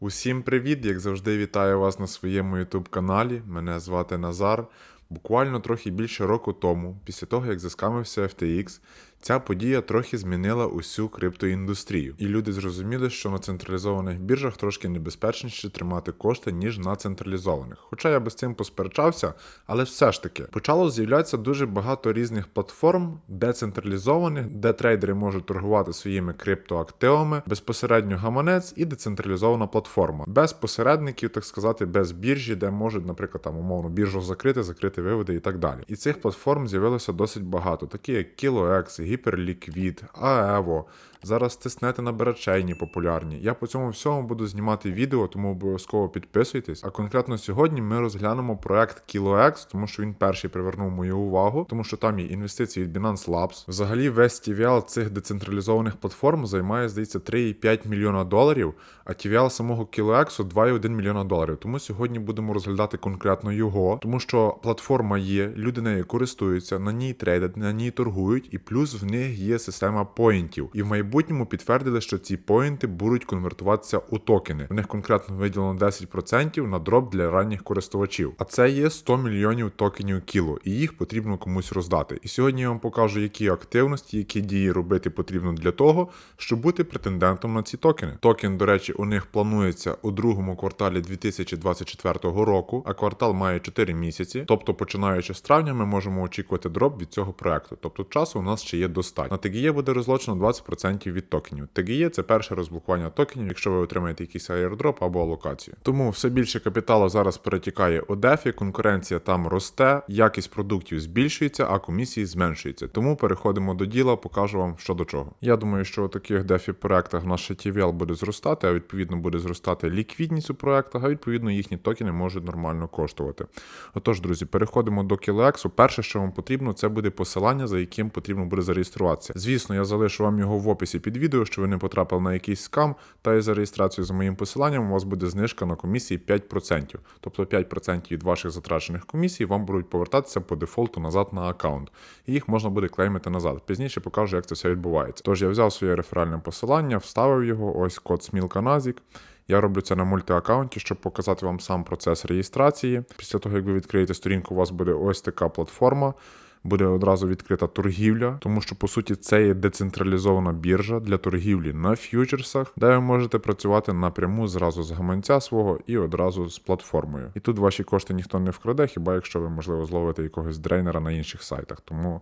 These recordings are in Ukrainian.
Усім привіт! Як завжди, вітаю вас на своєму YouTube каналі. Мене звати Назар. Буквально трохи більше року тому, після того як заскамився FTX, ця подія трохи змінила усю криптоіндустрію, і люди зрозуміли, що на централізованих біржах трошки небезпечніше тримати кошти, ніж на централізованих. Хоча я би з цим посперечався, але все ж таки почало з'являтися дуже багато різних платформ, децентралізованих, де трейдери можуть торгувати своїми криптоактивами, безпосередньо гаманець і децентралізована платформа, без посередників, так сказати, без біржі, де можуть, наприклад, там умовно біржу закрити, закрити виводи і так далі. І цих платформ з'явилося досить багато, такі як KiloX, Hyperliquid, Aevo. Зараз тиснете на беречейні популярні. Я по цьому всьому буду знімати відео, тому обов'язково підписуйтесь. А конкретно сьогодні ми розглянемо проект KiloX, тому що він перший привернув мою увагу, тому що там є інвестиції від Binance Labs. Взагалі, весь TVL цих децентралізованих платформ займає, здається, 3,5 мільйона доларів, а TVL самого KiloX 2,1 мільйона доларів. Тому сьогодні будемо розглядати конкретно його, тому що платформа є, люди нею користуються, на ній трейдять, на ній торгують, і плюс в них є система поінтів. І в майбутньому підтвердили, що ці поінти будуть конвертуватися у токени. В них конкретно виділено 10% на дроп для ранніх користувачів. А це є 100 мільйонів токенів кіло, і їх потрібно комусь роздати. І сьогодні я вам покажу, які активності, які дії робити потрібно для того, щоб бути претендентом на ці токени. Токен, до речі, у них планується у другому кварталі 2024 року, а квартал має 4 місяці. Тобто, починаючи з травня, ми можемо очікувати дроп від цього проекту. Тобто часу у нас ще є достатньо. На TGE буде розлочено 20% від токенів. TGE – це перше розблокування токенів, якщо ви отримаєте якийсь аірдроп або алокацію. Тому все більше капіталу зараз перетікає у DeFi, конкуренція там росте, якість продуктів збільшується, а комісії зменшуються. Тому переходимо до діла, покажу вам що до чого. Я думаю, що у таких DeFi проектах наш TVL буде зростати, а відповідно буде зростати ліквідність у проектах, а відповідно їхні токени можуть нормально коштувати. Отож, друзі, переходимо до KiloX. Перше, що вам потрібно, це буде посилання, за яким потрібно буде зареєструватися. Звісно, я залишу вам його в описі під відео, щоб ви не потрапили на якийсь скам. Та і за реєстрацію за моїм посиланням у вас буде знижка на комісії 5%. Тобто 5% від ваших затрачених комісій вам будуть повертатися по дефолту назад на аккаунт. І їх можна буде клеймити назад. Пізніше покажу, як це все відбувається. Тож я взяв своє реферальне посилання, вставив його, ось код Смілка Назік. Я роблю це на мультиаккаунті, щоб показати вам сам процес реєстрації. Після того, як ви відкриєте сторінку, у вас буде ось така платформа. Буде одразу відкрита торгівля, тому що по суті це є децентралізована біржа для торгівлі на ф'ючерсах, де ви можете працювати напряму зразу з гаманця свого і одразу з платформою. І тут ваші кошти ніхто не вкраде, хіба якщо ви можливо зловите якогось дрейнера на інших сайтах. Тому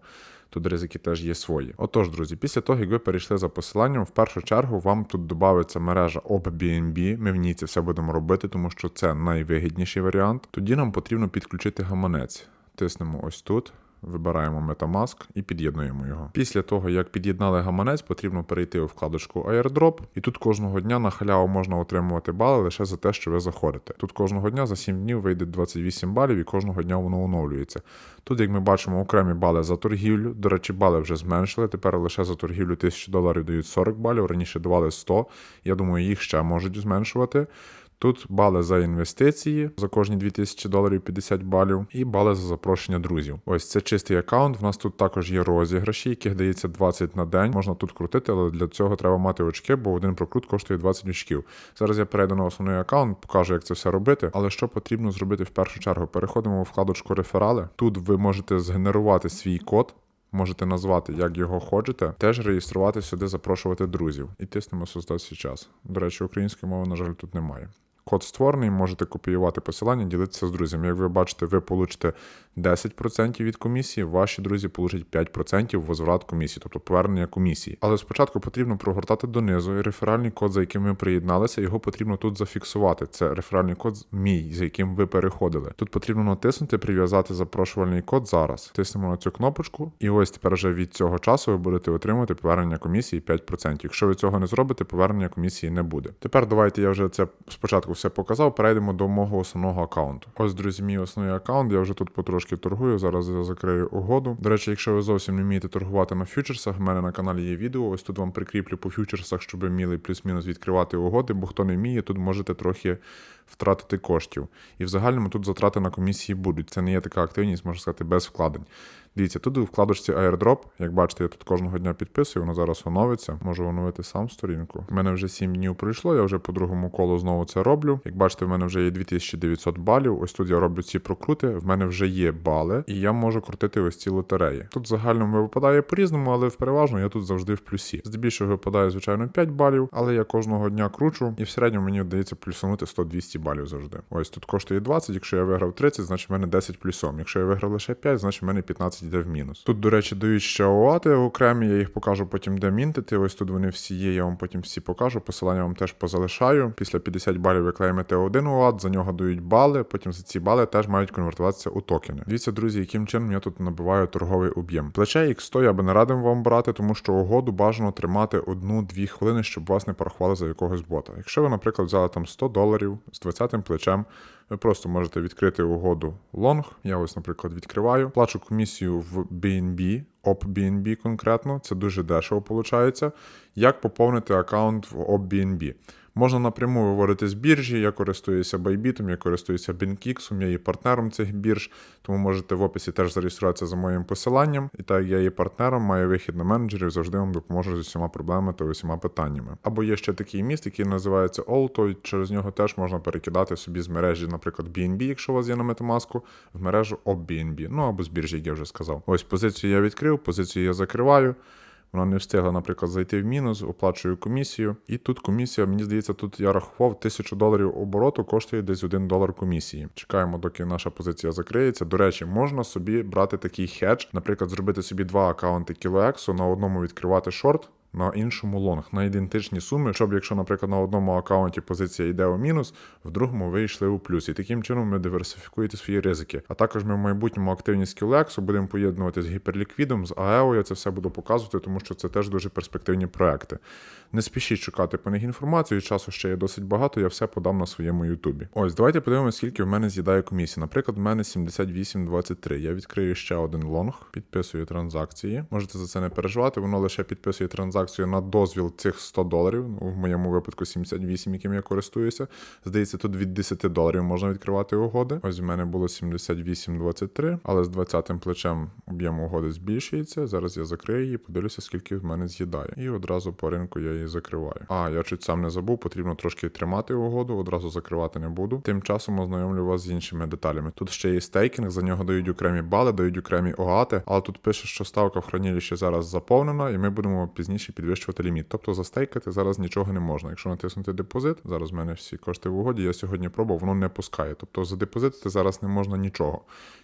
тут ризики теж є свої. Отож, друзі, після того, як ви перейшли за посиланням, в першу чергу вам тут додається мережа OpBNB, Ми в ній це все будемо робити, тому що це найвигідніший варіант. Тоді нам потрібно підключити гаманець. Тиснемо ось тут. Вибираємо Metamask і під'єднуємо його. Після того, як під'єднали гаманець, потрібно перейти у вкладочку Airdrop, і тут кожного дня на халяву можна отримувати бали лише за те, що ви заходите. Тут кожного дня за 7 днів вийде 28 балів і кожного дня воно оновлюється. Тут, як ми бачимо, окремі бали за торгівлю. До речі, бали вже зменшили. Тепер лише за торгівлю 1000 доларів дають 40 балів, раніше давали 100. Я думаю, їх ще можуть зменшувати. Тут бали за інвестиції за кожні 2000 доларів 50 балів, і бали за запрошення друзів. Ось це чистий аккаунт. В нас тут також є розіграші, яких дається 20 на день. Можна тут крутити, але для цього треба мати очки, бо один прокрут коштує 20 очків. Зараз я перейду на основний аккаунт, покажу, як це все робити. Але що потрібно зробити в першу чергу? Переходимо у вкладочку реферали. Тут ви можете згенерувати свій код. Можете назвати, як його хочете, теж реєструвати сюди, запрошувати друзів. І тиснемо «Создати зараз. До речі, української мови, на жаль, тут немає. Код створений, можете копіювати посилання, ділитися з друзями. Як ви бачите, ви получите 10% від комісії, ваші друзі получать 5% возврат комісії, тобто повернення комісії. Але спочатку потрібно прогортати донизу і реферальний код, за яким ви приєдналися, його потрібно тут зафіксувати. Це реферальний код мій, за яким ви переходили. Тут потрібно натиснути, прив'язати запрошувальний код зараз. Тиснемо на цю кнопочку, і ось тепер вже від цього часу ви будете отримувати повернення комісії 5%. Якщо ви цього не зробите, повернення комісії не буде. Тепер давайте я вже це спочатку все показав, перейдемо до мого основного аккаунту. Ось, друзі, мій основний аккаунт. Я вже тут потрошки торгую. Зараз я закрию угоду. До речі, якщо ви зовсім не вмієте торгувати на фьючерсах, в мене на каналі є відео. Ось тут вам прикріплю по фьючерсах, щоб ви вміли плюс-мінус відкривати угоди, бо хто не вміє, тут можете трохи втратити коштів. І в загальному тут затрати на комісії будуть. Це не є така активність, можна сказати, без вкладень. Дивіться, тут у вкладочці airdrop. Як бачите, я тут кожного дня підписую, воно зараз оновиться. Можу оновити сам сторінку. У мене вже 7 днів пройшло, я вже по другому колу знову це роблю. Як бачите, в мене вже є 2900 балів. Ось тут я роблю ці прокрути. В мене вже є бали, і я можу крутити ось ці лотереї. Тут в загальному випадає по-різному, але в переважно я тут завжди в плюсі. Здебільшого випадає, звичайно, 5 балів, але я кожного дня кручу, і в середньому мені вдається плюсанути 100-200 балів завжди. Ось тут коштує 20, якщо я виграв 30, значить в мене 10 плюсом. Якщо я виграв лише 5, значить в мене 15 йде в мінус. Тут, до речі, дають ще оати окремі, я їх покажу потім, де мінтити. Ось тут вони всі є, я вам потім всі покажу. Посилання вам теж позалишаю. Після 50 балів ви клеймите один оат, за нього дають бали, потім за ці бали теж мають конвертуватися у токени. Дивіться, друзі, яким чином я тут набиваю торговий об'єм. Плече X100 я би не радив вам брати, тому що угоду бажано тримати одну-дві хвилини, щоб вас не порахували за якогось бота. Якщо ви, наприклад, взяли там 100 доларів з 20 плечем, ви просто можете відкрити угоду Long. Я ось, наприклад, відкриваю, плачу комісію в BNB, ОП BNB конкретно, це дуже дешево виходить. Як поповнити аккаунт в OpBNB? BNB? Можна напряму виводити з біржі. Я користуюся Bybit, я користуюся BinkX, я є партнером цих бірж, тому можете в описі теж зареєструватися за моїм посиланням. І так я є партнером, маю вихід на менеджерів, завжди вам допоможу з усіма проблемами та усіма питаннями. Або є ще такий міст, який називається Auto, і через нього теж можна перекидати собі з мережі, наприклад, BNB, якщо у вас є на Metamask, в мережу OBNB, ну або з біржі, як я вже сказав. Ось позицію я відкрив, позицію я закриваю. Вона не встигла, наприклад, зайти в мінус, оплачую комісію. І тут комісія, мені здається, тут я рахував тисячу доларів обороту, коштує десь 1 долар комісії. Чекаємо, доки наша позиція закриється. До речі, можна собі брати такий хедж, наприклад, зробити собі два акаунти кілоексу, на одному відкривати шорт. На іншому лонг на ідентичні суми, щоб якщо, наприклад, на одному аккаунті позиція йде у мінус, в другому ви йшли у плюс. І таким чином ви диверсифікуєте свої ризики. А також ми в майбутньому активні з QLEX будемо поєднувати з гіперліквідом, з AEO, я це все буду показувати, тому що це теж дуже перспективні проекти. Не спішіть шукати по них інформацію, часу ще є досить багато, я все подам на своєму Ютубі. Ось, давайте подивимося, скільки в мене з'їдає комісія. Наприклад, в мене 78,23. Я відкрию ще один лонг, підписую транзакції. Можете за це не переживати, воно лише підписує транзакцію на дозвіл цих 100 доларів. В моєму випадку 78, яким я користуюся. Здається, тут від 10 доларів можна відкривати угоди. Ось в мене було 78,23, але з 20-м плечем об'єм угоди збільшується. Зараз я закрию її, подивлюся, скільки в мене з'їдає. І одразу по ринку я її закриваю. А, я чуть сам не забув, потрібно трошки тримати угоду, одразу закривати не буду. Тим часом ознайомлю вас з іншими деталями. Тут ще є стейкінг, за нього дають окремі бали, дають окремі оати, але тут пише, що ставка в хранилищі зараз заповнена, і ми будемо пізніше підвищувати ліміт. Тобто застейкати зараз нічого не можна. Якщо натиснути депозит, зараз в мене всі кошти в угоді, я сьогодні пробував, воно не пускає. Тобто задепозитити зараз не можна нічого.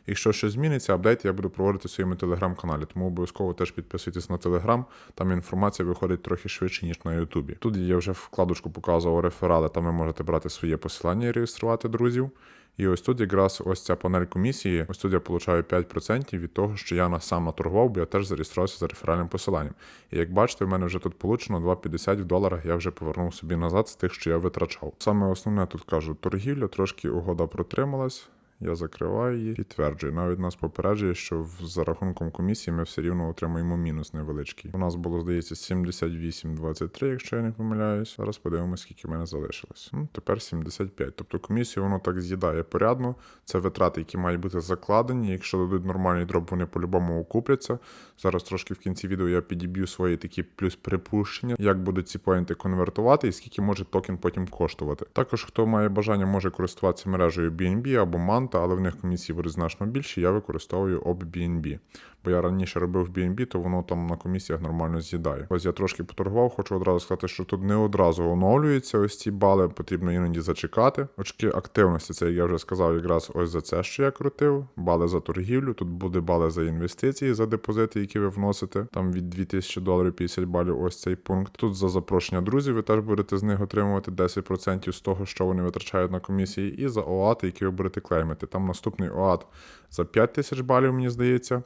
Якщо щось зміниться, апдейт я буду проводити в своєму телеграм-каналі, тому обов'язково теж підписуйтесь на телеграм. Там інформація виходить трохи швидше, ніж на Ютубі. Тут я вже вкладочку показував реферали, там ви можете брати своє посилання і реєструвати друзів. І ось тут якраз ось ця панель комісії. Ось тут я получаю 5% від того, що я на сам наторгував, бо я теж зареєструвався за реферальним посиланням. І як бачите, в мене вже тут получено 2,50 в доларах. Я вже повернув собі назад з тих, що я витрачав. Саме основне тут кажу, торгівля, трошки угода протрималась. Я закриваю її, підтверджую. Навіть нас попереджує, що за рахунком комісії ми все рівно отримуємо мінус невеличкий. У нас було, здається, 78,23, якщо я не помиляюсь. Зараз подивимося, скільки в мене залишилось. Ну, тепер 75. Тобто комісію воно так з'їдає порядно. Це витрати, які мають бути закладені. Якщо дадуть нормальний дроп, вони по-любому окупляться. Зараз трошки в кінці відео я підіб'ю свої такі плюс припущення, як будуть ці поінти конвертувати і скільки може токен потім коштувати. Також, хто має бажання, може користуватися мережею BNB або Manta, але в них комісії будуть значно більші. Я використовую об BNB. Бо я раніше робив BNB, то воно там на комісіях нормально з'їдає. Ось я трошки поторгував, хочу одразу сказати, що тут не одразу оновлюються ось ці бали, потрібно іноді зачекати. Очки активності, це я вже сказав, якраз ось за це, що я крутив. Бали за торгівлю. Тут буде бали за інвестиції, за депозити, які ви вносите. Там від 2000 доларів 50 балів. Ось цей пункт. Тут за запрошення друзів, ви теж будете з них отримувати 10% з того, що вони витрачають на комісії, і за ОАТи, які ви будете клеймити. Там наступний ОАТ за 5000 балів, мені здається.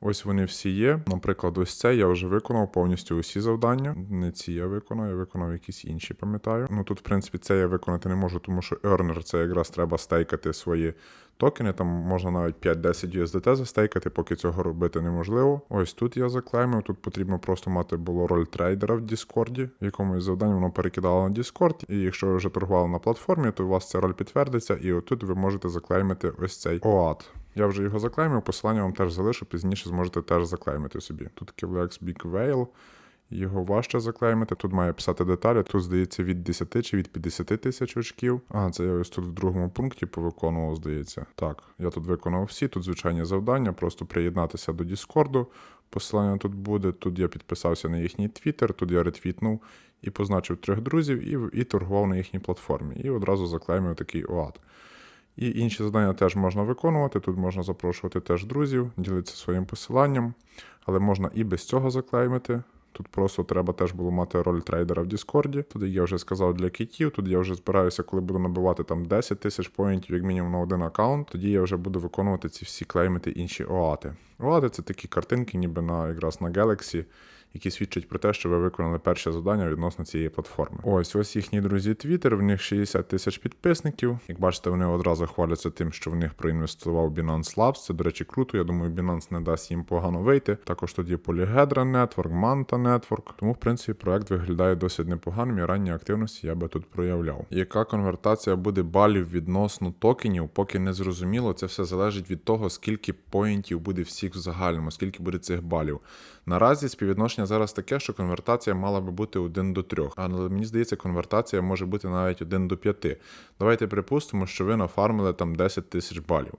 Ось вони всі є. Наприклад, ось це я вже виконав повністю усі завдання. Не ці я виконав, я виконав якісь інші, пам'ятаю. Ну тут, в принципі, це я виконати не можу, тому що earner це якраз треба стейкати свої токени, там можна навіть 5-10 USDT застейкати, поки цього робити неможливо. Ось тут я заклеймив, тут потрібно просто мати було роль трейдера в Діскорді, в якому завдань воно перекидало на Discord, і якщо ви вже торгували на платформі, то у вас ця роль підтвердиться, і отут ви можете заклеймити ось цей OAT. Я вже його заклеймив, посилання вам теж залишу, пізніше зможете теж заклеймити собі. Тут Killex Big Whale, його важче заклеймити. Тут має писати деталі. Тут, здається, від 10 чи від 50 тисяч очків. А, це я ось тут в другому пункті повиконував, здається. Так, я тут виконав всі. Тут звичайні завдання, просто приєднатися до Діскорду. Посилання тут буде. Тут я підписався на їхній твіттер, тут я ретвітнув і позначив трьох друзів і, і торгував на їхній платформі. І одразу заклеймив такий ОАД. І інші завдання теж можна виконувати. Тут можна запрошувати теж друзів, ділитися своїм посиланням, але можна і без цього заклеймити. Тут просто треба теж було мати роль трейдера в Діскорді. Тут я вже сказав для кітів. Тут я вже збираюся, коли буду набивати там 10 тисяч поінтів, як мінімум на один аккаунт. Тоді я вже буду виконувати ці всі клеймити інші оати. Оати це такі картинки, ніби на якраз на Galaxy, які свідчать про те, що ви виконали перше завдання відносно цієї платформи. Ось ось їхні друзі Twitter, в них 60 тисяч підписників. Як бачите, вони одразу хваляться тим, що в них проінвестував Binance Labs. Це, до речі, круто. Я думаю, Binance не дасть їм погано вийти. Також є Polyhedra Network, Manta Network. Тому, в принципі, проект виглядає досить непоганим і ранні активності я би тут проявляв. Яка конвертація буде балів відносно токенів, поки не зрозуміло. Це все залежить від того, скільки поінтів буде всіх в загальному, скільки буде цих балів. Наразі співвідношення зараз таке, що конвертація мала би бути 1 до 3, але мені здається, конвертація може бути навіть 1 до 5. Давайте припустимо, що ви нафармили там 10 тисяч балів.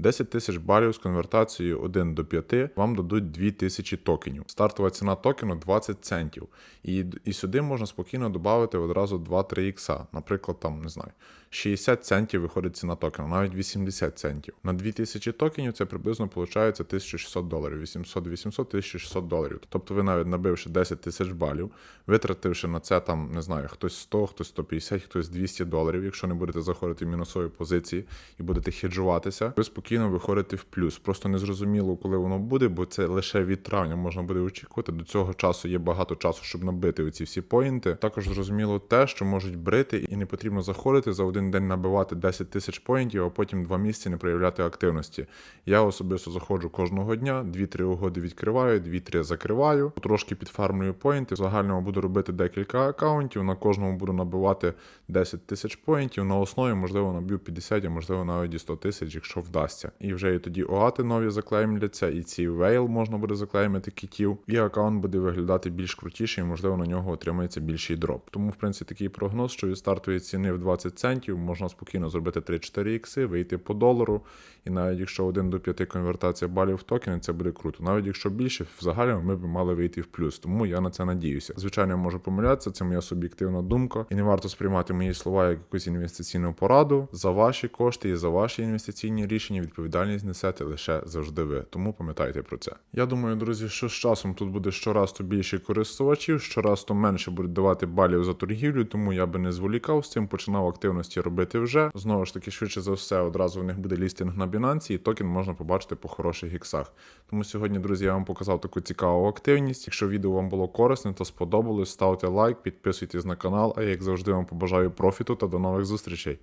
10 тисяч балів з конвертацією 1 до 5 вам дадуть 2 тисячі токенів. Стартова ціна токену 20 центів. І, і сюди можна спокійно додати одразу 2-3 ікса. Наприклад, там, не знаю, 60 центів виходить ціна токену, навіть 80 центів. На 2000 токенів це приблизно виходить 1600 доларів, 800 800 1600 доларів. Тобто ви навіть набивши 10 тисяч балів, витративши на це там, не знаю, хтось 100, хтось 150, хтось 200 доларів, якщо не будете заходити в мінусові позиції і будете хеджуватися, ви спокійно виходите в плюс. Просто не зрозуміло, коли воно буде, бо це лише від травня можна буде очікувати. До цього часу є багато часу, щоб набити оці всі поінти. Також зрозуміло те, що можуть брити, і не потрібно заходити за один день набивати 10 тисяч поінтів, а потім два місяці не проявляти активності. Я особисто заходжу кожного дня, 2-3 угоди відкриваю, 2-3 закриваю, трошки підфармлюю поінти. В загальному буду робити декілька акаунтів. На кожному буду набивати 10 тисяч поінтів. На основі, можливо, наб'ю 50, а можливо навіть 100 тисяч, якщо вдасться. І вже і тоді оати нові заклеймляться, і ці вейл можна буде заклеймити кітів, і аккаунт буде виглядати більш крутіше, і можливо на нього отримається більший дроп. Тому, в принципі, такий прогноз, що від стартової ціни в 20 центів можна спокійно зробити 3-4 ікси, вийти по долару. І навіть якщо 1 до 5 конвертація балів в токени, це буде круто. Навіть якщо більше, в загальному ми б мали вийти в плюс. Тому я на це надіюся. Звичайно, можу помилятися, це моя суб'єктивна думка, і не варто сприймати мої слова як якусь інвестиційну пораду. За ваші кошти і за ваші інвестиційні рішення відповідальність несете лише завжди ви. Тому пам'ятайте про це. Я думаю, друзі, що з часом тут буде щораз то більше користувачів, щораз то менше будуть давати балів за торгівлю, тому я би не зволікав з цим, починав активності робити вже. Знову ж таки, швидше за все, одразу в них буде лістинг на Binance, і токен можна побачити по хороших іксах. Тому сьогодні, друзі, я вам показав таку цікаву активність. Якщо відео вам було корисне, то сподобалось, ставте лайк, підписуйтесь на канал, а як завжди вам побажаю профіту та до нових зустрічей.